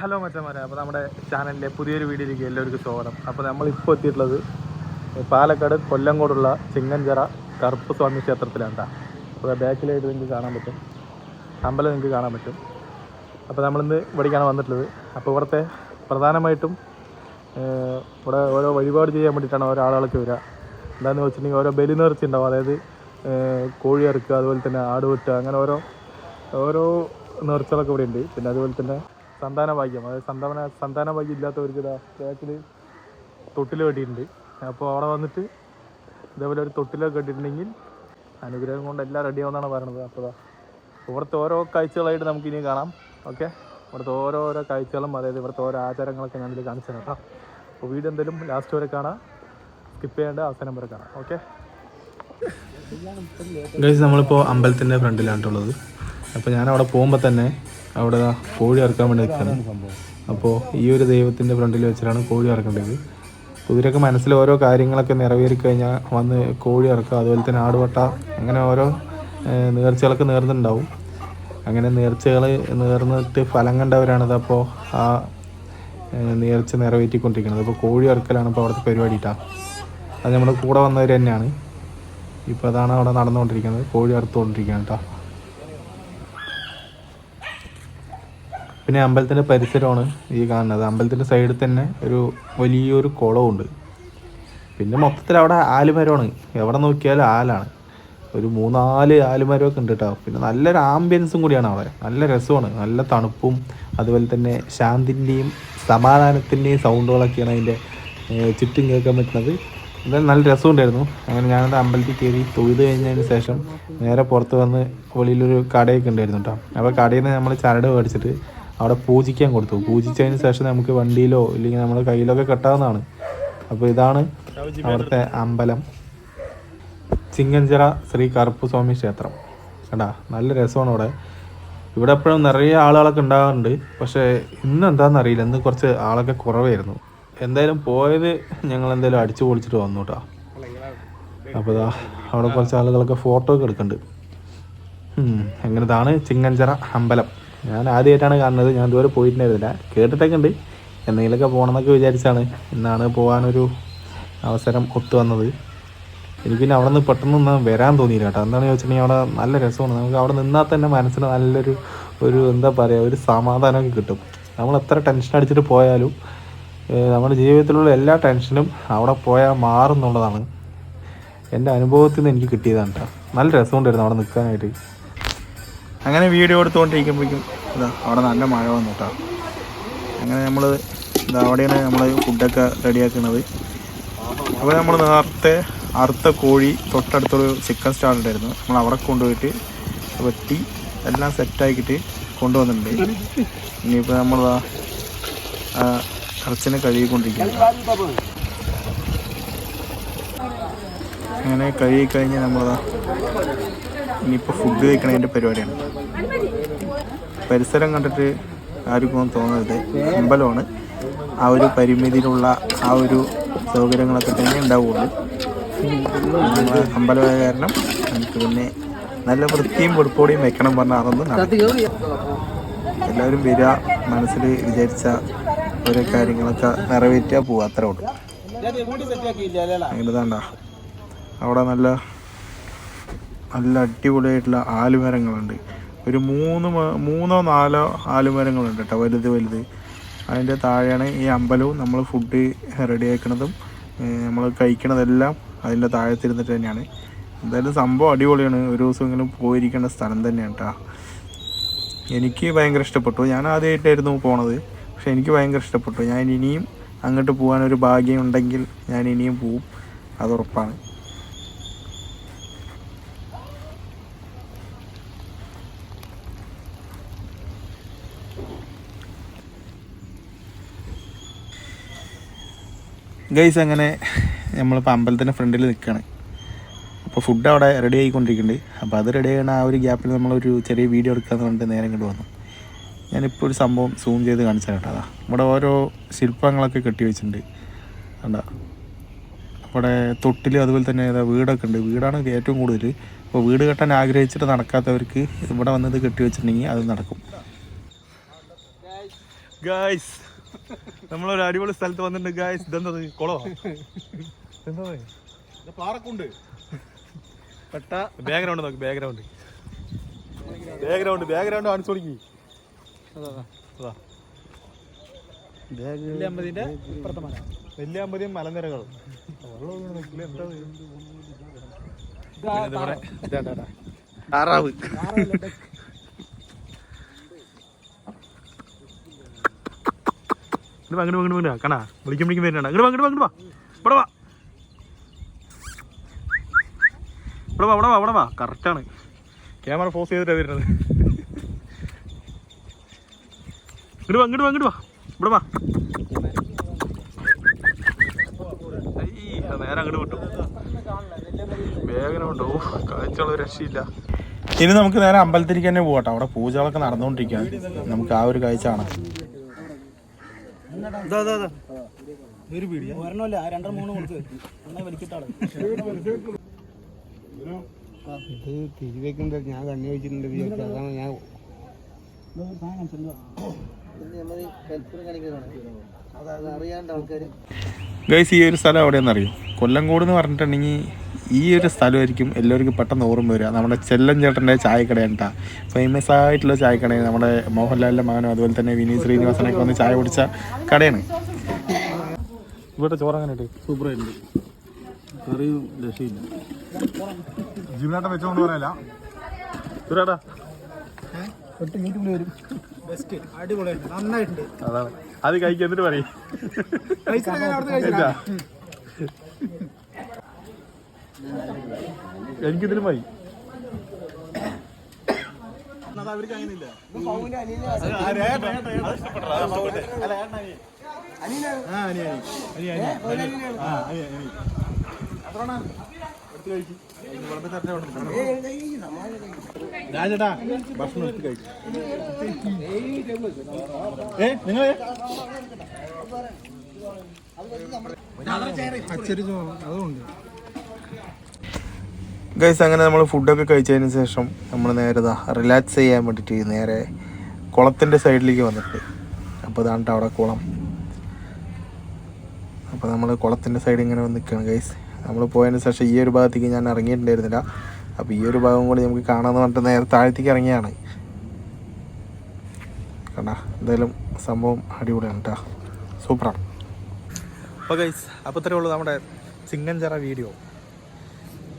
Hello മറ്റന്മാരെ അപ്പോൾ നമ്മുടെ ചാനലിലെ പുതിയൊരു വീഡിയോയിലേക്ക് എല്ലാവർക്കും സ്വാഗതം. അപ്പോൾ നമ്മളിപ്പോൾ എത്തിയിട്ടുള്ളത് പാലക്കാട് കൊല്ലങ്കോടുള്ള ചിങ്ങഞ്ചിറ കറുപ്പ് സ്വാമി ക്ഷേത്രത്തിലാണ്. അപ്പോൾ ബാക്കിലായിട്ട് നിങ്ങൾക്ക് കാണാൻ പറ്റും. അമ്പലം നിങ്ങൾക്ക് കാണാൻ പറ്റും. അപ്പോൾ നമ്മളിന്ന് ഇവിടേക്കാണ് വന്നിട്ടുള്ളത്. അപ്പോൾ ഇവിടുത്തെ പ്രധാനമായിട്ടും ഇവിടെ ഓരോ വഴിപാട് ചെയ്യാൻ വേണ്ടിയിട്ടാണ് ഓരോ ആളുകൾക്ക് വരിക എന്താണെന്ന് വെച്ചിട്ടുണ്ടെങ്കിൽ ഓരോ ബലി നേർച്ച ഉണ്ടാവും. അതായത് കോഴി ഇറക്കുക അതുപോലെ തന്നെ ആട് വെട്ടുക അങ്ങനെ ഓരോ ഓരോ നേർച്ചകളൊക്കെ ഇവിടെ ഉണ്ട് പിന്നെ അതുപോലെ തന്നെ സന്താന ഭാഗ്യം അതായത് സന്താന സന്താന ഭാഗ്യം ഇല്ലാത്തവർക്ക് ഇതാ ബാക്കിൽ തൊട്ടിൽ കെട്ടിയിട്ടുണ്ട്. അപ്പോൾ അവിടെ വന്നിട്ട് ഇതേപോലെ ഒരു തൊട്ടിലൊക്കെ കെട്ടിയിട്ടുണ്ടെങ്കിൽ അനുഗ്രഹം കൊണ്ട് എല്ലാം റെഡിയാവുമെന്നാണ് പറയണത് അപ്പോൾ ഇവിടുത്തെ ഓരോ കാഴ്ചകളായിട്ട് നമുക്ക് ഇനി കാണാം. ഓക്കെ? ഇവിടുത്തെ ഓരോ കാഴ്ചകളും അതായത് ഇവിടുത്തെ ഓരോ ആചാരങ്ങളൊക്കെ ഞാൻ ഇതിൽ കാണിച്ചു തരാം അപ്പോൾ വീട് എന്തെങ്കിലും ലാസ്റ്റ് വരെ കാണാം. സ്കിപ്പ് ചെയ്യേണ്ട അവസാനം വരെ കാണാം. ഓക്കെ? നമ്മളിപ്പോൾ അമ്പലത്തിന്റെ ഫ്രണ്ടിലാണുള്ളത്. അപ്പോൾ ഞാൻ അവിടെ പോകുമ്പോൾ തന്നെ അവിടെ കോഴി ഇറക്കാൻ വേണ്ടി നിൽക്കുകയാണ് അപ്പോൾ ഈ ഒരു ദൈവത്തിന്റെ ഫ്രണ്ടിൽ വെച്ചിട്ടാണ് കോഴി ഇറക്കേണ്ടത് കുതിരക്ക് മനസ്സിൽ ഓരോ കാര്യങ്ങളൊക്കെ നിറവേറി കഴിഞ്ഞാൽ വന്ന് കോഴി ഇറക്കുക അതുപോലെ തന്നെ ആടുവട്ട അങ്ങനെ ഓരോ നേർച്ചകളൊക്കെ നേർന്നിട്ടുണ്ടാവും. അങ്ങനെ നേർച്ചകൾ നേർന്നിട്ട് ഫലം കണ്ടവരാണത് അപ്പോൾ ആ നേർച്ച നിറവേറ്റിക്കൊണ്ടിരിക്കുന്നത്. അപ്പോൾ കോഴി ഇറക്കലാണ് ഇപ്പോൾ അവിടുത്തെ പരിപാടി. അത് നമ്മുടെ കൂടെ വന്നവർ തന്നെയാണ്. ഇപ്പോൾ അതാണ് അവിടെ നടന്നുകൊണ്ടിരിക്കുന്നത്. കോഴി അറുത്തുകൊണ്ടിരിക്കുകയാണ് കേട്ടോ പിന്നെ അമ്പലത്തിന്റെ പരിസരമാണ് ഈ കാണുന്നത്. അമ്പലത്തിന്റെ സൈഡിൽ തന്നെ ഒരു വലിയൊരു കുളമുണ്ട് പിന്നെ മൊത്തത്തിൽ അവിടെ ആലുമരമാണ്. എവിടെ നോക്കിയാലും ആലാണ്. ഒരു മൂന്നാൽ ആലുമരമൊക്കെ ഉണ്ട് കേട്ടോ. പിന്നെ നല്ലൊരു ആംബിയൻസും കൂടിയാണ് അവിടെ. നല്ല രസമാണ്. നല്ല തണുപ്പും അതുപോലെ തന്നെ ശാന്തിന്റെയും സമാധാനത്തിന്റെയും സൗണ്ടുകളൊക്കെയാണ് അതിന്റെ ചുറ്റും കേൾക്കാൻ പറ്റുന്നത്. എന്തായാലും നല്ല രസമുണ്ടായിരുന്നു. അങ്ങനെ ഞാനത് അമ്പലത്തിൽ കയറി തൊഴുത് കഴിഞ്ഞതിന് ശേഷം നേരെ പുറത്ത് വന്ന് വെളിയിലൊരു കടയൊക്കെ ഉണ്ടായിരുന്നു കേട്ടോ. അപ്പോൾ കടയിൽ നിന്ന് നമ്മൾ ചരട് മേടിച്ചിട്ട് അവിടെ പൂജിക്കാൻ കൊടുത്തു. പൂജിച്ചതിന് ശേഷം നമുക്ക് വണ്ടിയിലോ ഇല്ലെങ്കിൽ നമ്മുടെ കയ്യിലൊക്കെ കെട്ടാവുന്നതാണ്. അപ്പോൾ ഇതാണ് അവിടുത്തെ അമ്പലം. ചിങ്ങഞ്ചിറ ശ്രീ കറുപ്പുസ്വാമി ക്ഷേത്രം. കേട്ടാ നല്ല രസമാണ് ഇവിടെ ഇവിടെ എപ്പോഴും നിറയെ ആളുകളൊക്കെ ഉണ്ടാകാറുണ്ട്. പക്ഷേ ഇന്ന് എന്താണെന്ന് അറിയില്ല. ഇന്ന് കുറച്ച് ആളൊക്കെ കുറവായിരുന്നു. എന്തായാലും പോയത് ഞങ്ങൾ എന്തായാലും അടിച്ചു പൊളിച്ചിട്ട് വന്നു കേട്ടോ. അപ്പോൾ ഇതാ അവിടെ കുറച്ച് ആളുകളൊക്കെ ഫോട്ടോ ഒക്കെ എടുക്കുന്നുണ്ട്. അങ്ങനെതാണ് അങ്ങനെ ചിങ്ങഞ്ചിറ അമ്പലം? ഞാൻ ആദ്യമായിട്ടാണ് കാണുന്നത്. ഞാൻ ഇതുവരെ പോയിട്ടുണ്ടായിരുന്നില്ല. കേട്ടിട്ടൊക്കെ ഉണ്ട് എന്തെങ്കിലുമൊക്കെ പോകണമെന്നൊക്കെ വിചാരിച്ചാണ് ഇന്നാണ് പോകാനൊരു അവസരം ഒത്തു വന്നത്. എനിക്ക് പിന്നെ അവിടെ നിന്ന് പെട്ടെന്ന് വരാൻ തോന്നിയില്ല കേട്ടോ. എന്താണെന്ന് ചോദിച്ചിട്ടുണ്ടെങ്കിൽ അവിടെ നല്ല രസമാണ്. നമുക്ക് അവിടെ നിന്നാൽ തന്നെ മനസ്സിന് നല്ലൊരു ഒരു എന്താ പറയുക ഒരു സമാധാനമൊക്കെ കിട്ടും. നമ്മൾ എത്ര ടെൻഷൻ അടിച്ചിട്ട് പോയാലും നമ്മുടെ ജീവിതത്തിലുള്ള എല്ലാ ടെൻഷനും അവിടെ പോയാൽ മാറും എന്നുള്ളതാണ്. എന്റെ അനുഭവത്തിൽ നിന്ന് എനിക്ക് കിട്ടിയതാണ് കേട്ടോ. നല്ല രസമുണ്ടായിരുന്നു അവിടെ നിൽക്കാനായിട്ട്. അങ്ങനെ വീഡിയോ എടുത്തുകൊണ്ടിരിക്കുമ്പോഴേക്കും ഇതാ അവിടെ നല്ല മഴ വന്നു കേട്ടോ അങ്ങനെ നമ്മൾ ഇതാ അവിടെയാണ് നമ്മൾ ഫുഡൊക്കെ റെഡിയാക്കുന്നത്. അപ്പോൾ നമ്മൾ നേരത്തെ അറുത്ത കോഴി തൊട്ടടുത്തൊരു ചിക്കൻ സ്റ്റാൾ ഉണ്ടായിരുന്നു. നമ്മൾ അവിടെ കൊണ്ടുപോയിട്ട് വെട്ടി എല്ലാം സെറ്റാക്കിയിട്ട് കൊണ്ടുവന്നിട്ടുണ്ട്. ഇനിയിപ്പോൾ നമ്മൾ ഇറച്ചിനെ കഴുകിക്കൊണ്ടിരിക്കുകയാണ് അങ്ങനെ കഴുകി കഴിഞ്ഞ് നമ്മളതാ ഇനിയിപ്പോൾ ഫുഡ് കഴിക്കണതിന്റെ പരിപാടിയാണ്. പരിസരം കണ്ടിട്ട് ആർക്കും തോന്നരുത് അമ്പലമാണ്. ആ ഒരു പരിമിതിയിലുള്ള ആ ഒരു സൗകര്യങ്ങളൊക്കെ തന്നെ ഉണ്ടാവുള്ളൂ. നമ്മളെ അമ്പലമായ കാരണം നമുക്ക് പിന്നെ നല്ല വൃത്തിയും വെടുപ്പോടെയും വെക്കണം പറഞ്ഞാൽ അതൊന്നും നടക്കും എല്ലാവരും വരിക മനസ്സിൽ വിചാരിച്ച ഓരോ കാര്യങ്ങളൊക്കെ നിറവേറ്റുക പോവുക അത്രേ ഉള്ളൂ. അങ്ങനെ അവിടെ നല്ല നല്ല അടിപൊളിയായിട്ടുള്ള ആലുമരങ്ങളുണ്ട്. ഒരു മൂന്ന് മൂന്നോ നാലോ ആലുമരങ്ങളുണ്ട് കേട്ടോ വലുത് വലുത്. അതിന്റെ താഴെയാണ് ഈ അമ്പലവും നമ്മൾ ഫുഡ് റെഡി റെഡിയാക്കണതും നമ്മൾ കഴിക്കണതെല്ലാം അതിന്റെ താഴത്തിരുന്നിട്ട് തന്നെയാണ്. എന്തായാലും സംഭവം അടിപൊളിയാണ്. ഒരു ദിവസമെങ്കിലും പോയിരിക്കേണ്ട സ്ഥലം തന്നെയാണ് കേട്ടോ എനിക്ക് ഭയങ്കര ഇഷ്ടപ്പെട്ടു. ഞാൻ ആദ്യമായിട്ടായിരുന്നു പോണത്. പക്ഷെ എനിക്ക് ഭയങ്കര ഇഷ്ടപ്പെട്ടു. ഞാൻ ഇനിയും അങ്ങോട്ട് പോകാനൊരു ഭാഗ്യം ഉണ്ടെങ്കിൽ ഞാൻ ഇനിയും പോവും. അത് ഉറപ്പാണ്. ഗൈസ് അങ്ങനെ നമ്മളിപ്പോൾ അമ്പലത്തിന്റെ ഫ്രണ്ടിൽ നിൽക്കുകയാണ് അപ്പോൾ ഫുഡ് അവിടെ റെഡി ആയിക്കൊണ്ടിരിക്കുന്നുണ്ട്. അപ്പോൾ അത് റെഡി ആ ഒരു ഗ്യാപ്പിൽ നമ്മളൊരു ചെറിയ വീഡിയോ എടുക്കാമെന്ന് പറഞ്ഞിട്ട് നേരെ ഇങ്ങോട്ട് വന്നു. ഞാനിപ്പോൾ ഒരു സംഭവം സൂം ചെയ്ത് കാണിച്ചു കേട്ടോ. അതാ ഇവിടെ ഓരോ ശില്പങ്ങളൊക്കെ കെട്ടി വെച്ചിട്ടുണ്ട്. കണ്ടാ? അവിടെ തൊട്ടിൽ അതുപോലെ തന്നെ ഏതാ വീടൊക്കെ ഉണ്ട്. വീടാണ് ഏറ്റവും കൂടുതൽ അപ്പോൾ വീട് കെട്ടാൻ ആഗ്രഹിച്ചിട്ട് നടക്കാത്തവർക്ക് ഇവിടെ വന്നത് കെട്ടി വെച്ചിട്ടുണ്ടെങ്കിൽ അത് നടക്കും. ഗായ്സ് നമ്മളൊരു അടിപൊളി സ്ഥലത്ത് വന്നിട്ടുണ്ട് ഗായ്സ് ഇതെന്തത് കുളോ എന്താ പാറക്കുണ്ട്. പെട്ട. ബാക്ക്ഗ്രൗണ്ട് നോക്കി ബാക്ക്ഗ്രൗണ്ട് ബാക്ക്ഗ്രൗണ്ട് ബാക്ക്ഗ്രൗണ്ട് കാണിച്ചു വലിയ അമ്പതിയും മലനിരകളും. താറാവ്. അങ്ങോട്ട് അങ്ങോട്ട് വാ കണാ വിളിക്കും വിളിക്കും വരുന്നുണ്ട്. അങ്ങോട്ട് വാ അങ്ങോട്ട് വാ ഇവിടെ വാ. ഇവിടെ വാ ഇവിടെ വാ ഇവിടെ വാ. കറക്റ്റാണ് ക്യാമറ ഫോസ് ചെയ്തിട്ടാണ് വരുന്നത്. ഇങ്ങോട്ട് വാ ഇങ്ങോട്ട് വാ ഇങ്ങോട്ട് വാ. ഇവിടെ വാ. നേരെ അങ്ങോട്ട് വിട്ടു. വേഗം ഉണ്ടോ കാഴ്ചയുള്ള രക്ഷയില്ല. ഇനി നമുക്ക് നേരെ അമ്പലത്തിലേക്ക് തന്നെ പോകട്ടെ അവിടെ പൂജകളൊക്കെ നടന്നുകൊണ്ടിരിക്കുകയാണ്. നമുക്ക് ആ ഒരു കാഴ്ച കാണാം. ഒരു പീടിയ ഒരെണ്ണമല്ല രണ്ടര മൂന്ന് കൊടുത്ത് നന്നായി വലിക്കിട്ടാൾ ഇത് തിരിവെക്കുമ്പോ ഞാൻ കണ്ണി വെച്ചിട്ടുണ്ട് വിചാരിച്ചു അതാണ് ഞാൻ അറിയാണ്ട് ആൾക്കാർ ഗൈസ് ഈ ഒരു സ്ഥലം എവിടെയെന്നറിയോ അറിയും? കൊല്ലംകോട് എന്ന് പറഞ്ഞിട്ടുണ്ടെങ്കിൽ ഈ ഒരു സ്ഥലമായിരിക്കും എല്ലാവർക്കും പെട്ടെന്ന് ഓർമ്മ വരിക. നമ്മുടെ ചെല്ലൻ ചേട്ടന്റെ ചായക്കടയാണ് കേട്ടോ ഫേമസ് ആയിട്ടുള്ള ചായക്കടയാണ്. നമ്മുടെ മോഹൻലാലിന്റെ മകനും അതുപോലെ തന്നെ വിനീത് ശ്രീനിവാസനൊക്കെ വന്ന് ചായ കുടിച്ച കടയാണ്. ഇവിടെ ചോറ് അങ്ങനെ സൂപ്പറായിട്ടുണ്ട്. കറിയും രക്ഷയില്ല. ജീവനാട്ടം വെച്ചോണ്ട് പറയല. സുരേട്ടാ യൂട്യൂബിൽ വരും. ബെസ്റ്റ് അടിപൊളിയായിട്ട് നന്നായിട്ടുണ്ട്. അതാണ്. അത് കഴിക്കാൻ എന്നിട്ട് പറയും. എനിക്കിതിലും വൈ രാജേട്ടാ ഭക്ഷണം എടുത്ത് കഴിക്കും. ഏ നിങ്ങൾ പച്ചരി അതുകൊണ്ട് ഗൈസ് അങ്ങനെ നമ്മൾ ഫുഡൊക്കെ കഴിച്ചതിന് ശേഷം നമ്മൾ നേരെ റിലാക്സ് ചെയ്യാൻ വേണ്ടിയിട്ട് നേരെ കുളത്തിന്റെ സൈഡിലേക്ക് വന്നിട്ട്. അപ്പോൾ ഇതാണ് അവിടെ കുളം. അപ്പോൾ നമ്മൾ കുളത്തിന്റെ സൈഡ് ഇങ്ങനെ വന്ന് നിൽക്കുകയാണ് ഗൈസ് നമ്മൾ പോയതിന് ശേഷം ഈ ഒരു ഭാഗത്തേക്ക് ഞാൻ ഇറങ്ങിയിട്ടുണ്ടായിരുന്നില്ല. അപ്പോൾ ഈ ഒരു ഭാഗം കൂടി നമുക്ക് കാണാമെന്ന് പറഞ്ഞിട്ട് നേരെ താഴത്തേക്ക് ഇറങ്ങിയാണ്. കണ്ട? എന്തായാലും സംഭവം അടിപൊളിയാണ് കേട്ടോ സൂപ്പറാണ്. അപ്പോൾ ഗൈസ് അപ്പോൾ ഇത്രയേ ഉള്ളൂ നമ്മുടെ ചിങ്ങഞ്ചറ വീഡിയോ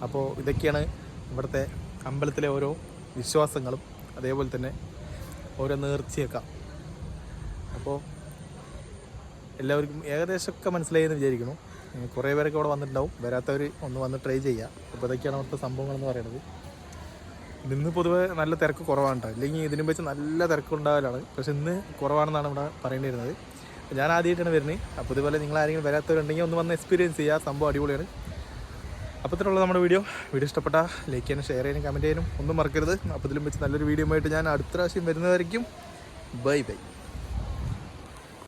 അപ്പോൾ ഇതൊക്കെയാണ് ഇവിടുത്തെ അമ്പലത്തിലെ ഓരോ വിശ്വാസങ്ങളും അതേപോലെ തന്നെ ഓരോ നേർച്ചയൊക്കെ. അപ്പോൾ എല്ലാവർക്കും ഏകദേശമൊക്കെ മനസ്സിലായെന്ന് വിചാരിക്കുന്നു. കുറേ പേരൊക്കെ ഇവിടെ വന്നിട്ടുണ്ടാവും. വരാത്തവർ ഒന്ന് വന്ന് ട്രൈ ചെയ്യുക അപ്പോൾ ഇതൊക്കെയാണ് അവിടുത്തെ സംഭവങ്ങളെന്ന് പറയുന്നത് ഇന്ന് പൊതുവെ നല്ല തിരക്ക് കുറവാണ് കേട്ടോ അല്ലെങ്കിൽ ഇതിനും വെച്ച് നല്ല തിരക്കുണ്ടാവലാണ്. പക്ഷെ ഇന്ന് കുറവാണെന്നാണ് ഇവിടെ പറയേണ്ടിയിരുന്നത്. വരുന്നത് ഞാൻ ആദ്യമായിട്ടാണ് വരുന്നത്. അപ്പോൾ ഇതുപോലെ നിങ്ങൾ ആരെങ്കിലും വരാത്തവരുണ്ടെങ്കിൽ ഒന്ന് വന്ന് എക്സ്പീരിയൻസ് ചെയ്യുക സംഭവം അടിപൊളിയാണ്. അപ്പോൾ ഇത്രയുള്ള നമ്മുടെ വീഡിയോ. വീഡിയോ ഇഷ്ടപ്പെട്ട ലൈക്ക് ചെയ്യാനും ഷെയർ ചെയ്യാനും കമന്റ് ചെയ്യാനും ഒന്നും മറക്കരുത്. അപ്പോൾ ഇതിലും വെച്ച് നല്ലൊരു വീഡിയോ ആയിട്ട് ഞാൻ അടുത്ത പ്രാവശ്യം വരുന്നതായിരിക്കും. Bye bye